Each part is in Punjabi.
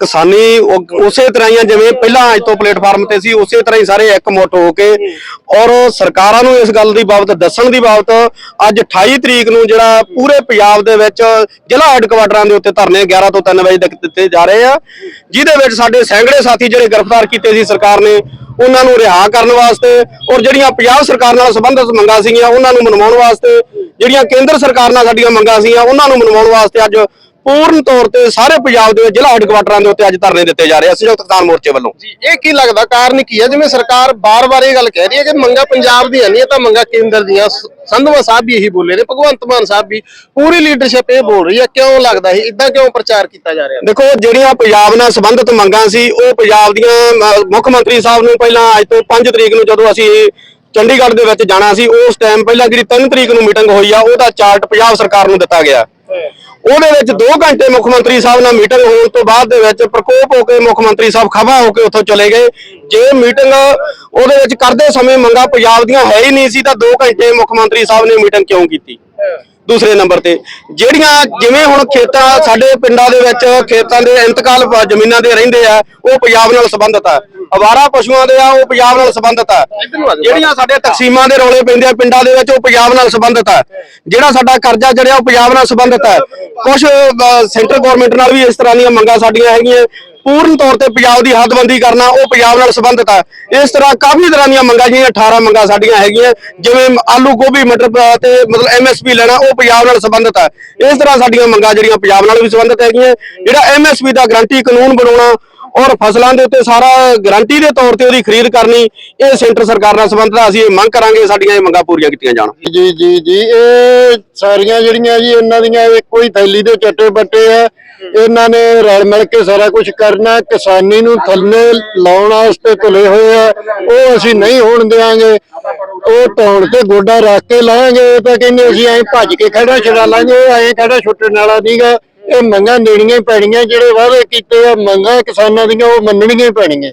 ਕਿਸਾਨੀ ਉਸੇ ਤਰ੍ਹਾਂ ਹੀ ਆ, ਜਿਵੇਂ ਪਹਿਲਾਂ ਅੱਜ ਤੋਂ ਪਲੇਟਫਾਰਮ ਤੇ ਸੀ, ਉਸੇ ਤਰ੍ਹਾਂ ਹੀ ਸਾਰੇ ਇਕਮੁੱਠ ਹੋ ਕੇ ਔਰ ਸਰਕਾਰਾਂ ਨੂੰ ਇਸ ਗੱਲ ਦੀ ਬਾਬਤ ਦੱਸਣ ਦੀ ਬਾਬਤ ਅੱਜ 28 ਤਰੀਕ ਨੂੰ ਜਿਹੜਾ ਪੂਰੇ ਪੰਜਾਬ ਦੇ ਵਿੱਚ ਜ਼ਿਲ੍ਹਾ ਹੈੱਡਕੁਆਟਰਾਂ ਦੇ ਉੱਤੇ ਧਰਨੇ 11 ਤੋਂ 3 ਵਜੇ ਤੱਕ ਦਿੱਤੇ ਜਾ ਰਹੇ ਆ, ਜਿਹਦੇ ਵਿੱਚ ਸਾਡੇ ਸੈਂਕੜੇ ਸਾਥੀ ਜਿਹੜੇ ਗ੍ਰਿਫਤਾਰ ਕੀਤੇ ਸੀ ਸਰਕਾਰ ਨੇ, ਉਹਨਾਂ ਨੂੰ ਰਿਹਾ ਕਰਨ ਵਾਸਤੇ ਔਰ ਜਿਹੜੀਆਂ ਪੰਜਾਬ ਸਰਕਾਰ ਨਾਲ ਸੰਬੰਧਿਤ ਮੰਗਾਂ ਸੀਗੀਆਂ, ਉਹਨਾਂ ਨੂੰ ਮਨਵਾਉਣ ਵਾਸਤੇ, ਜਿਹੜੀਆਂ ਕੇਂਦਰ ਸਰਕਾਰ ਨਾਲ ਸਾਡੀਆਂ ਮੰਗਾਂ ਸੀਗੀਆਂ, ਉਹਨਾਂ ਨੂੰ ਮਨਵਾਉਣ ਵਾਸਤੇ ਅੱਜ ਪੂਰਨ ਤੌਰ ਤੇ ਸਾਰੇ ਪੰਜਾਬ ਦੇ ਜ਼ਿਲ੍ਹਾ ਹੈੱਡਕੁਆਟਰਾਂ ਦੇ ਉੱਤੇ ਅੱਜ ਧਰਨੇ ਦਿੱਤੇ ਜਾ ਰਹੇ ਆ। ਸੰਯੁਕਤ ਕਿਸਾਨ ਮੋਰਚੇ ਵੱਲੋਂ। ਜੀ ਇਹ ਕੀ ਲੱਗਦਾ? ਕਾਰਨ ਕੀ ਹੈ? ਜਿਵੇਂ ਸਰਕਾਰ ਬਾਰ-ਬਾਰ ਇਹ ਗੱਲ ਕਹਿ ਰਹੀ ਹੈ ਕਿ ਮੰਗਾ ਪੰਜਾਬ ਦੀਆਂ ਨਹੀਂ ਇਹ ਤਾਂ ਮੰਗਾ ਕੇਂਦਰ ਦੀਆਂ। ਸੰਧਵਾ ਸਾਹਿਬ ਵੀ ਇਹੀ ਬੋਲੇ ਨੇ ਭਗਵੰਤ ਮਾਨ ਸਾਹਿਬ ਵੀ। ਪੂਰੀ ਲੀਡਰਸ਼ਿਪ ਇਹ ਬੋਲ ਰਹੀ ਹੈ। ਕਿਉਂ ਲੱਗਦਾ ਇਹ? ਇਦਾਂ ਕਿਉਂ ਪ੍ਰਚਾਰ ਕੀਤਾ ਜਾ ਰਿਹਾ? ਦੇਖੋ ਜਿਹੜੀਆਂ ਪੰਜਾਬ ਨਾਲ ਸੰਬੰਧਿਤ ਮੰਗਾਂ ਸੀ ਉਹ ਪੰਜਾਬ ਦੀਆਂ ਮੁੱਖ ਮੰਤਰੀ ਸਾਹਿਬ ਨੂੰ ਪਹਿਲਾਂ ਅੱਜ ਤੋਂ 5 ਤਰੀਕ ਨੂੰ ਜਦੋਂ ਅਸੀਂ ਚੰਡੀਗੜ੍ਹ ਦੇ ਵਿੱਚ ਜਾਣਾ ਸੀ ਉਸ ਟਾਈਮ ਪਹਿਲਾਂ ਜਿਹੜੀ 3 ਤਰੀਕ ਨੂੰ ਮੀਟਿੰਗ ਹੋਈ ਆ ਉਹਦਾ ਚਾਰਟ ਪੰਜਾਬ ਸਰਕਾਰ ਨੂੰ ਦਿੱਤਾ ਗਿਆ। ਉਹਦੇ ਵਿੱਚ 2 ਘੰਟੇ ਮੁੱਖ ਮੰਤਰੀ ਸਾਹਿਬ ਨਾਲ ਮੀਟਿੰਗ ਹੋਣ ਤੋਂ ਬਾਅਦ ਦੇ ਵਿੱਚ ਪ੍ਰਕੋਪ ਹੋ ਕੇ ਮੁੱਖ ਮੰਤਰੀ ਸਾਹਿਬ ਖਫਾ ਹੋ ਕੇ ਉੱਥੋਂ ਚਲੇ ਗਏ। ਜੇ ਮੀਟਿੰਗ ਉਹਦੇ ਵਿੱਚ ਕਰਦੇ ਸਮੇਂ ਮੰਗਾਂ ਪੰਜਾਬ ਦੀਆਂ ਹੈ ਹੀ ਨਹੀਂ ਸੀ ਤਾਂ 2 ਘੰਟੇ ਮੁੱਖ ਮੰਤਰੀ ਸਾਹਿਬ ਨੇ ਮੀਟਿੰਗ ਕਿਉਂ ਕੀਤੀ? ਦੂਸਰੇ ਨੰਬਰ ਤੇ। ਜਿਹੜੀਆਂ ਜਿਵੇਂ ਹੁਣ ਖੇਤਾਂ ਸਾਡੇ ਪਿੰਡਾਂ ਦੇ ਵਿੱਚ ਖੇਤਾਂ ਦੇ ਇੰਤਕਾਲ ਜ਼ਮੀਨਾਂ ਦੇ ਰਹਿੰਦੇ ਆ, ਉਹ ਪੰਜਾਬ ਨਾਲ ਸੰਬੰਧਿਤ ਆ। ਅਵਾਰਾ ਪਸ਼ੂਆਂ ਦੇ ਆ, ਉਹ ਪੰਜਾਬ ਨਾਲ ਸੰਬੰਧਿਤ ਆ। ਜਿਹੜੀਆਂ ਸਾਡੇ ਤਕਸੀਮਾਂ ਦੇ ਰੌਲੇ ਪੈਂਦੇ ਆ ਪਿੰਡਾਂ ਦੇ ਵਿੱਚ, ਉਹ ਪੰਜਾਬ ਨਾਲ ਸੰਬੰਧਿਤ ਆ। ਜਿਹੜਾ ਸਾਡਾ ਕਰਜ਼ਾ ਚੜਿਆ, ਉਹ ਪੰਜਾਬ ਨਾਲ ਸੰਬੰਧਿਤ ਆ। ਕੁਝ ਸੈਂਟਰ ਗਵਰਨਮੈਂਟ ਨਾਲ ਵੀ ਇਸ ਤਰ੍ਹਾਂ ਦੀਆਂ ਮੰਗਾਂ ਸਾਡੀਆਂ ਹੈਗੀਆਂ। ਪੂਰਨ ਤੌਰ ਤੇ ਪੰਜਾਬ ਦੀ ਹੱਦਬੰਦੀ ਕਰਨਾ, ਉਹ ਪੰਜਾਬ ਨਾਲ ਸੰਬੰਧਿਤ ਹੈ ਇਸ ਤਰ੍ਹਾਂ ਕਾਫੀ ਤਰ੍ਹਾਂ ਦੀਆਂ ਮੰਗਾਂ ਜਿਹੜੀਆਂ 18 ਮੰਗਾਂ ਸਾਡੀਆਂ ਹੈਗੀਆਂ, ਜਿਵੇਂ ਆਲੂ ਗੋਭੀ ਮਟਰ ਤੇ ਮਤਲਬ ਐਮਐਸਪੀ ਲੈਣਾ, ਉਹ ਪੰਜਾਬ ਨਾਲ ਸੰਬੰਧਿਤ ਆ। ਇਸ ਤਰ੍ਹਾਂ ਸਾਡੀਆਂ ਮੰਗਾਂ ਜਿਹੜੀਆਂ ਪੰਜਾਬ ਨਾਲ ਵੀ ਸੰਬੰਧਿਤ ਹੈਗੀਆਂ, ਜਿਹੜਾ ਐਮਐਸਪੀ ਦਾ ਗਰੰਟੀ ਕਾਨੂੰਨ ਬਣਾਉਣਾ ਔਰ ਫਸਲਾਂ ਦੇ ਉੱਤੇ ਸਾਰਾ ਗਰੰਟੀ ਦੇ ਤੌਰ ਤੇ ਉਹਦੀ ਖਰੀਦ ਕਰਨੀ, ਇਹ ਸੈਂਟਰ ਸਰਕਾਰ ਨਾਲ ਸੰਬੰਧਿਤ ਅਸੀਂ ਇਹ ਮੰਗ ਕਰਾਂਗੇ, ਸਾਡੀਆਂ ਇਹ ਮੰਗਾਂ ਪੂਰੀਆਂ ਕੀਤੀਆਂ ਜਾਣ। ਜੀ ਜੀ ਜੀ, ਇਹ ਸਾਰੀਆਂ ਜਿਹੜੀਆਂ ਜੀ, ਇਹਨਾਂ ਦੀਆਂ ਇੱਕੋ ਹੀ ਥੈਲੀ ਦੇ ਚੱਟੇ ਬੱਟੇ ਆ। ਇਹਨਾਂ ਨੇ ਰਲ ਮਿਲ ਕੇ ਸਾਰਾ ਕੁਝ ਕਰਨਾ ਕਿਸਾਨੀ ਨੂੰ ਥੱਲੇ ਲਾਉਣ ਵਾਸਤੇ ਤੁਲੇ ਹੋਏ ਆ। ਉਹ ਅਸੀਂ ਨਹੀਂ ਹੋਣ ਦੇਵਾਂਗੇ ਉਹ ਧੌਣ ਤੇ ਗੋਡਾ ਰੱਖ ਕੇ ਲਾਵਾਂਗੇ ਤਾਂ ਕਹਿੰਦੇ ਅਸੀਂ ਐਂ ਭੱਜ ਕੇ ਖੜਾ ਛਡਾ ਲਾਂਗੇ ਐਂ ਖੜਾ ਛੁੱਟਣ ਵਾਲਾ ਨਹੀਂਗਾ ਇਹ ਮੰਗਾਂ ਦੇਣੀਆਂ ਪੈਣੀਆਂ ਜਿਹੜੇ ਵਾਅਦੇ ਕੀਤੇ ਆ ਮੰਗਾਂ ਕਿਸਾਨਾਂ ਦੀਆਂ ਉਹ ਮੰਨਣੀਆਂ ਪੈਣੀਆਂ।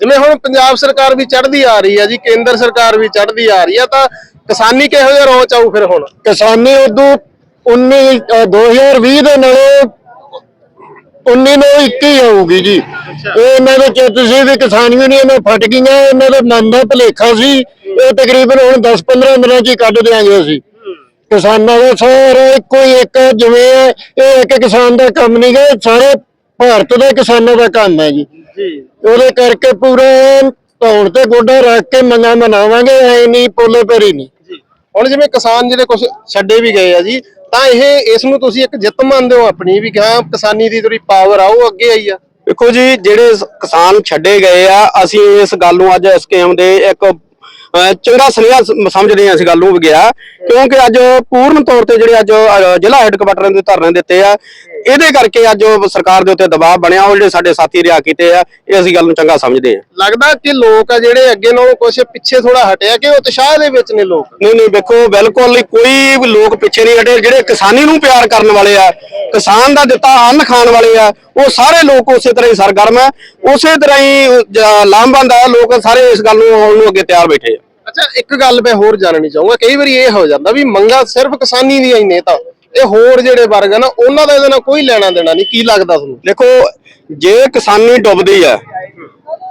ਜਿਵੇਂ ਹੁਣ ਪੰਜਾਬ ਸਰਕਾਰ ਵੀ ਚੜ੍ਹਦੀ ਆ ਰਹੀ ਹੈ ਜੀ ਕੇਂਦਰ ਸਰਕਾਰ ਵੀ ਚੜ੍ਹਦੀ ਆ ਰਹੀ ਹੈ ਤਾਂ ਕਿਸਾਨੀ ਕਿਹੋ ਜਿਹਾ ਰੋਚ ਆਊ ਫਿਰ ਹੁਣ? ਕਿਸਾਨੀ ਉਦੋਂ 19 ਅ, 2020 ਦੇ ਨਾਲੋਂ 19 ਨੂੰ 21 ਆਊਗੀ ਜੀ। ਇਹ ਇਹਨਾਂ ਦੇ ਚਿੱਤ ਸੀ ਵੀ ਕਿਸਾਨ ਯੂਨੀਅਨਾਂ ਫਟ ਗਈਆਂ ਇਹਨਾਂ ਦੇ ਦਾ ਭੁਲੇਖਾ ਸੀ। ਇਹ ਤਕਰੀਬਨ ਹੁਣ 10-15 ਦਿਨਾਂ 'ਚ ਹੀ ਕੱਢ ਦਿਆਂਗੇ ਅਸੀਂ। ਕਿਸਾਨਾਂ ਦਾ ਸਾਰਾ ਇੱਕੋ ਹੀ ਇੱਕ ਜਿਵੇਂ ਇਹ ਇੱਕ ਕਿਸਾਨ ਦਾ ਕੰਮ ਨਹੀਂ ਗਾ ਇਹ ਸਾਰੇ ਭਾਰਤ ਦੇ ਕਿਸਾਨਾਂ ਦਾ ਕੰਮ ਹੈ ਜੀ। ਉਹਦੇ ਕਰਕੇ ਪੂਰਾ ਧੌਣ ਤੇ ਗੋਡਾ ਰੱਖ ਕੇ ਮੰਗਾ ਮਨਾਵਾਂਗੇ ਐ ਨਹੀਂ ਪੋਲੇ ਪੈਰੀ ਨਹੀਂ ਹੁਣ ਜਿਵੇਂ ਕਿਸਾਨ ਜਿਹੜੇ ਕੁਝ ਛੱਡੇ ਵੀ ਗਏ ਆ ਜੀ ਤਾਂ ਇਹ ਇਸ ਨੂੰ ਤੁਸੀਂ ਇੱਕ ਜਿੱਤ ਮੰਨਦੇ ਹੋ ਆਪਣੀ ਵੀ ਹਾਂ, ਕਿਸਾਨੀ ਦੀ ਜਿਹੜੀ ਪਾਵਰ ਆ, ਉਹ ਅੱਗੇ ਆਈ ਆ। ਦੇਖੋ ਜੀ, ਜਿਹੜੇ ਕਿਸਾਨ ਛੱਡੇ ਗਏ ਆ, ਅਸੀਂ ਇਸ ਗੱਲ ਨੂੰ ਅੱਜ ਐਸਕੇਐਮ ਦੇ ਇੱਕ ਚੰਗਾ ਸੁਨੇਹਾ ਸਮਝਦੇ ਹਾਂ ਇਸ ਗੱਲ ਨੂੰ ਗਿਆ ਕਿਉਂਕਿ ਅੱਜ ਪੂਰਨ ਤੌਰ ਤੇ ਜਿਹੜੇ ਅੱਜ ਜ਼ਿਲ੍ਹਾ ਹੈੱਡਕੁਆਟਰਾਂ ਦੇ ਧਰਨੇ ਦਿੱਤੇ ਆ ਇਹਦੇ ਕਰਕੇ ਅੱਜ ਸਰਕਾਰ ਦੇ ਉੱਤੇ ਦਬਾਅ ਬਣਿਆ ਉਹ ਜਿਹੜੇ ਸਾਡੇ ਸਾਥੀ ਰਿਆ ਕੀਤੇ ਆ ਇਹ ਅਸੀਂ ਗੱਲ ਨੂੰ ਚੰਗਾ ਸਮਝਦੇ ਹਾਂ। ਲੱਗਦਾ ਕਿ ਲੋਕ ਆ ਜਿਹੜੇ ਅੱਗੇ ਨਾਲੋਂ ਕੁਝ ਪਿੱਛੇ ਥੋੜਾ ਹਟਿਆ ਕਿ ਉਤਸ਼ਾਹ ਦੇ ਵਿੱਚ ਨੇ ਲੋਕ? ਨਹੀਂ ਨਹੀਂ ਵੇਖੋ ਬਿਲਕੁਲ ਕੋਈ ਵੀ ਲੋਕ ਪਿੱਛੇ ਨਹੀਂ ਹਟੇ ਜਿਹੜੇ ਕਿਸਾਨੀ ਨੂੰ ਪਿਆਰ ਕਰਨ ਵਾਲੇ ਆ ਕਿਸਾਨ ਦਾ ਦਿੱਤਾ ਅੰਨ ਖਾਣ ਵਾਲੇ ਆ ਉਹ ਸਾਰੇ ਲੋਕ ਉਸੇ ਤਰ੍ਹਾਂ ਹੀ ਸਰਗਰਮ ਆ ਉਸੇ ਤਰ੍ਹਾਂ ਹੀ ਲਾਮਬੰਦ ਆ ਲੋਕ ਸਾਰੇ ਇਸ ਗੱਲ ਨੂੰ ਹੋਣ ਨੂੰ ਅੱਗੇ ਤਿਆਰ ਬੈਠੇ ਆ। ਅੱਛਾ ਇੱਕ ਗੱਲ ਮੈਂ ਹੋਰ ਜਾਣਨੀ ਚਾਹੂੰਗਾ ਕਈ ਵਾਰੀ ਇਹ ਹੋ ਜਾਂਦਾ ਵੀ ਮੰਗਾ ਸਿਰਫ ਕਿਸਾਨੀ ਦੀਆਂ ਹੀ ਨੇ ਤਾਂ ਇਹ ਹੋਰ ਜਿਹੜੇ ਵਰਗ ਆ ਨਾ ਉਹਨਾਂ ਦਾ ਇਹਦੇ ਨਾਲ ਕੋਈ ਲੈਣਾ ਦੇਣਾ ਨਹੀਂ ਕੀ ਲੱਗਦਾ ਤੁਹਾਨੂੰ? ਦੇਖੋ ਜੇ ਕਿਸਾਨੀ ਡੁੱਬਦੀ ਹੈ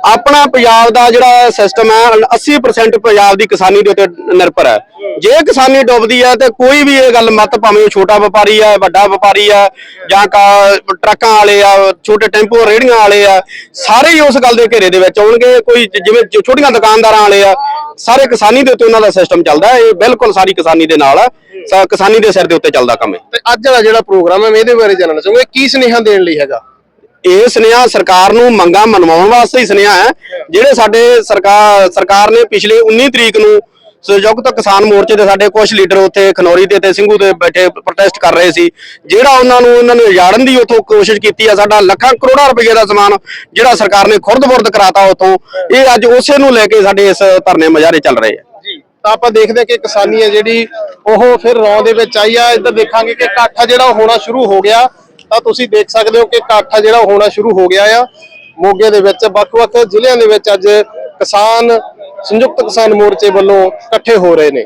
ਆਪਣਾ ਪੰਜਾਬ ਦਾ ਜਿਹੜਾ ਸਿਸਟਮ ਹੈ 80% ਪੰਜਾਬ ਦੀ ਕਿਸਾਨੀ ਦੇ ਉੱਤੇ ਨਿਰਭਰ ਹੈ। ਜੇ ਕਿਸਾਨੀ ਡੁੱਬਦੀ ਹੈ ਤੇ ਕੋਈ ਵੀ ਇਹ ਗੱਲ ਮਤ ਭਾਵੇਂ ਉਹ ਛੋਟਾ ਵਪਾਰੀ ਹੈ, ਵੱਡਾ ਵਪਾਰੀ ਹੈ, ਜਾਂ ਟਰੱਕਾਂ ਵਾਲੇ ਆ, ਛੋਟੇ ਟੈਂਪੋ ਰੇਹੜੀਆਂ ਵਾਲੇ ਆ, ਸਾਰੇ ਹੀ ਉਸ ਗੱਲ ਦੇ ਘੇਰੇ ਦੇ ਵਿੱਚ ਆਉਣਗੇ। ਕੋਈ ਜਿਵੇਂ ਛੋਟੀਆਂ ਦੁਕਾਨਦਾਰਾਂ ਵਾਲੇ ਆ, ਸਾਰੇ ਕਿਸਾਨੀ ਦੇ ਉੱਤੇ ਉਹਨਾਂ ਦਾ ਸਿਸਟਮ ਚੱਲਦਾ ਇਹ ਬਿਲਕੁਲ ਸਾਰੀ ਕਿਸਾਨੀ ਦੇ ਨਾਲ ਕਿਸਾਨੀ ਦੇ ਸਿਰ ਦੇ ਉੱਤੇ ਚੱਲਦਾ ਕੰਮ ਹੈ ਤੇ ਅੱਜ ਦਾ ਜਿਹੜਾ ਪ੍ਰੋਗਰਾਮ ਹੈ ਇਹਦੇ ਬਾਰੇ ਜਾਣਨਾ ਚਾਹੂੰਗਾ। ਕੀ ਸੁਨੇਹਾ ਦੇਣ ਲਈ ਹੈਗਾ? ਇਹ ਸੁਨੇਹਾ ਸਰਕਾਰ ਨੂੰ ਮੰਗਾਂ ਮਨਵਾਉਣ ਵਾਸਤੇ ਹੀ ਸੁਨੇਹਾ ਹੈ। ਜਿਹੜੇ ਸਾਡੇ ਸਰਕਾਰ ਸਰਕਾਰ ਨੇ ਪਿਛਲੇ 19 ਤਰੀਕ ਨੂੰ ਸੰਯੁਕਤ ਕਿਸਾਨ ਮੋਰਚੇ ਦੇ ਸਾਡੇ ਕੁਝ ਲੀਡਰ ਉੱਥੇ ਖਨੌਰੀ ਤੇ ਤੇ ਸਿੰਘੂ ਤੇ ਬੈਠੇ ਪ੍ਰੋਟੈਸਟ ਕਰ ਰਹੇ ਸੀ। ਜਿਹੜਾ ਉਹਨਾਂ ਨੂੰ ਉਹਨਾਂ ਨੇ ਉਜਾੜਨ ਦੀ ਉਥੋਂ ਕੋਸ਼ਿਸ਼ ਕੀਤੀ ਆ, ਸਾਡਾ ਲੱਖਾਂ ਕਰੋੜਾਂ ਰੁਪਏ ਦਾ ਸਮਾਨ ਜਿਹੜਾ ਸਰਕਾਰ ਨੇ ਖੁਰਦ-ਬੁਰਦ ਕਰਾਤਾ ਉਥੋਂ, ਇਹ ਅੱਜ ਉਸੇ ਨੂੰ ਲੈ ਕੇ ਸਾਡੇ ਇਸ ਧਰਨੇ ਮੁਜ਼ਾਹਰੇ ਚੱਲ ਰਹੇ ਆ। ਤਾਂ ਆਪਾਂ ਦੇਖਦੇ ਹਾਂ ਕਿ ਕਿਸਾਨੀ ਹੈ ਜਿਹੜੀ, ਉਹ ਫਿਰ ਰੌਂ ਦੇ ਵਿੱਚ ਆਈ ਆ। ਇੱਧਰ ਦੇਖਾਂਗੇ ਕਿ ਇਕੱਠ ਜਿਹੜਾ ਹੋਣਾ ਸ਼ੁਰੂ ਹੋ ਗਿਆ। ਤਾਂ ਤੁਸੀਂ ਦੇਖ ਸਕਦੇ ਹੋ ਕਿ ਇਕੱਠ ਆ ਜਿਹੜਾ ਹੋਣਾ ਸ਼ੁਰੂ ਹੋ ਗਿਆ ਆ। ਮੋਗੇ ਦੇ ਵਿੱਚ ਵੱਖ-ਵੱਖ ਜ਼ਿਲ੍ਹਿਆਂ ਦੇ ਵਿੱਚ ਅੱਜ ਕਿਸਾਨ, ਸੰਯੁਕਤ ਕਿਸਾਨ ਮੋਰਚੇ ਵੱਲੋਂ ਇਕੱਠੇ ਹੋ ਰਹੇ ਨੇ।